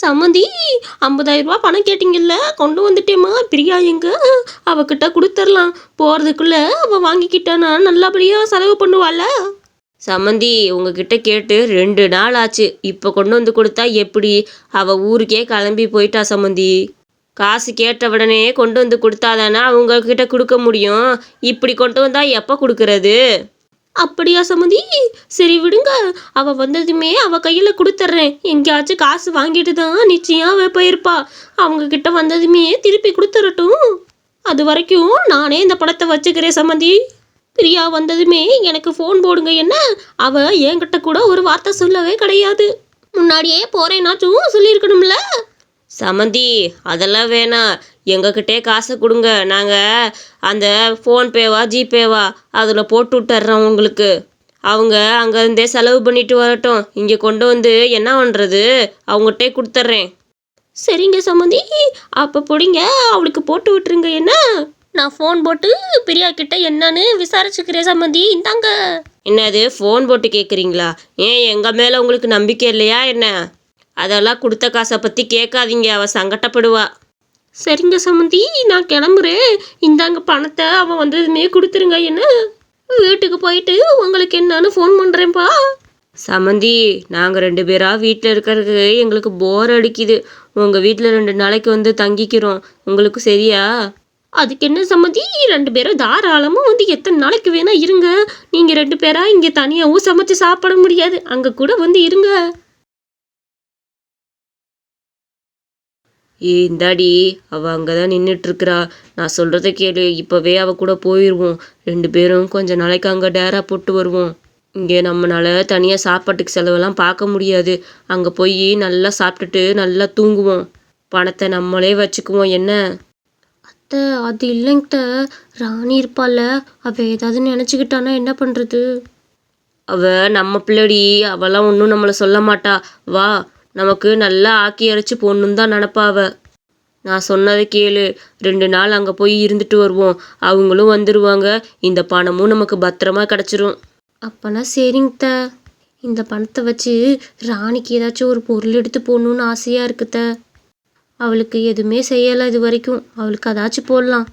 சம்மந்தி ஐம்பதாயிரம் பணம் கேட்டிங்கல்ல கொண்டு வந்துட்டேம்மா பிரியா எங்க? அவகிட்ட கொடுத்துர்லாம். போகிறதுக்குள்ள அவள் வாங்கிக்கிட்டானா நல்லபடியாக செலவு பண்ணுவாள்ல சம்மந்தி உங்ககிட்ட கேட்டு ரெண்டு நாள் ஆச்சு. இப்போ கொண்டு வந்து கொடுத்தா எப்படி? அவள் ஊருக்கே கிளம்பி போயிட்டா சம்மந்தி காசு கேட்ட உடனே கொண்டு வந்து கொடுத்தாதானே அவங்கக்கிட்ட கொடுக்க முடியும். இப்படி கொண்டு வந்தால் எப்போ கொடுக்கறது? அப்படியா சமதி? சரி விடுங்க. அவ வந்ததுமே அவ கையில கொடுத்துட்றேன் எங்கேயாச்சும் காசு வாங்கிட்டு தான் நிச்சயம் அவ போயிருப்பா. அவங்க கிட்ட வந்ததுமே திருப்பி கொடுத்துடட்டும் அது வரைக்கும் நானே இந்த படத்தை வச்சுக்கிறேன் சமந்தி பிரியா வந்ததுமே எனக்கு ஃபோன் போடுங்க என்ன? அவ என்கிட்ட கூட ஒரு வார்த்தை சொல்லவே கிடையாது. முன்னாடியே போகிறேன்னாச்சும் சொல்லியிருக்கணும்ல? சமந்தி அதெல்லாம் வேணாம். எங்ககிட்டே காசை கொடுங்க. நாங்கள் அந்த ஃபோன்பேவா ஜிபேவா அதில் போட்டு விட்டுறோம் உங்களுக்கு. அவங்க அங்கேருந்தே செலவு பண்ணிட்டு வரட்டும். இங்கே கொண்டு வந்து என்ன பண்ணுறது அவங்ககிட்டே கொடுத்துட்றேன். சரிங்க சம்மந்தி அப்போ பிடிங்க. அவளுக்கு போட்டு விட்டுருங்க. என்ன? நான் ஃபோன் போட்டு பிரியா கிட்ட என்னன்னு விசாரிச்சுக்கிறேன் சம்மந்தி இந்தாங்க. என்னது? ஃபோன் போட்டு கேட்குறீங்களா ஏன் எங்கள் மேலே உங்களுக்கு நம்பிக்கை இல்லையா என்ன? அதெல்லாம் கொடுத்த காசை பற்றி கேட்காதீங்க அவள் சங்கட்டப்படுவா. சரிங்க சமந்தி நான் கிளம்புறேன். இந்தாங்க பணத்தை அவன் வந்ததுமே கொடுத்துருங்க என்ன? வீட்டுக்கு போயிட்டு உங்களுக்கு என்னன்னு ஃபோன் பண்ணுறேன்ப்பா சமந்தி நாங்கள் ரெண்டு பேராக வீட்டில் இருக்கிறதுக்கு எங்களுக்கு போர் அடிக்குது. உங்கள் வீட்டில் ரெண்டு நாளைக்கு வந்து தங்கிக்கிறோம். உங்களுக்கு சரியா? அதுக்கு என்ன சம்மதி ரெண்டு பேரும் தாராளமாக வந்து எத்தனை நாளைக்கு வேணால் இருங்க. நீங்கள் ரெண்டு பேராக இங்கே தனியாகவும் சமைச்சு சாப்பிட முடியாது. அங்கே கூட வந்து இருங்க. ஏய் இந்தாடி அவள் அங்கே தான் நின்றுட்டுருக்குறா நான் சொல்கிறத கேளு இப்போவே அவள் கூட போயிடுவோம் ரெண்டு பேரும் கொஞ்ச நாளைக்கு அங்கே டேரா போட்டு வருவோம். இங்கே நம்மளால தனியாக சாப்பாட்டுக்கு செலவெல்லாம் பார்க்க முடியாது. அங்கே போய் நல்லா சாப்பிட்டுட்டு நல்லா தூங்குவோம். பணத்தை நம்மளே வச்சுக்குவோம் என்ன? அத்தை அது இல்லைங்கிட்ட ராணி இருப்பாள்ல அவள் ஏதாவது நினச்சிக்கிட்டானா என்ன பண்ணுறது அவ நம்ம பிள்ளடி அவெல்லாம் ஒன்றும் நம்மளை சொல்ல மாட்டா. வா நமக்கு நல்லா ஆக்கி அரைச்சி போடணுன்னு தான் நினப்பாவ நான் சொன்னதை கேளு. ரெண்டு நாள் அங்கே போய் இருந்துட்டு வருவோம். அவங்களும் வந்துடுவாங்க இந்த பணமும் நமக்கு பத்திரமா கிடச்சிரும். அப்போனா சரிங்க இந்த பணத்தை வச்சு ராணிக்கு ஏதாச்சும் ஒரு பொருள் எடுத்து போடணுன்னு ஆசையாக இருக்குத்த அவளுக்கு எதுவுமே செய்யலை இது வரைக்கும். அவளுக்கு அதாச்சும் போடலாம்.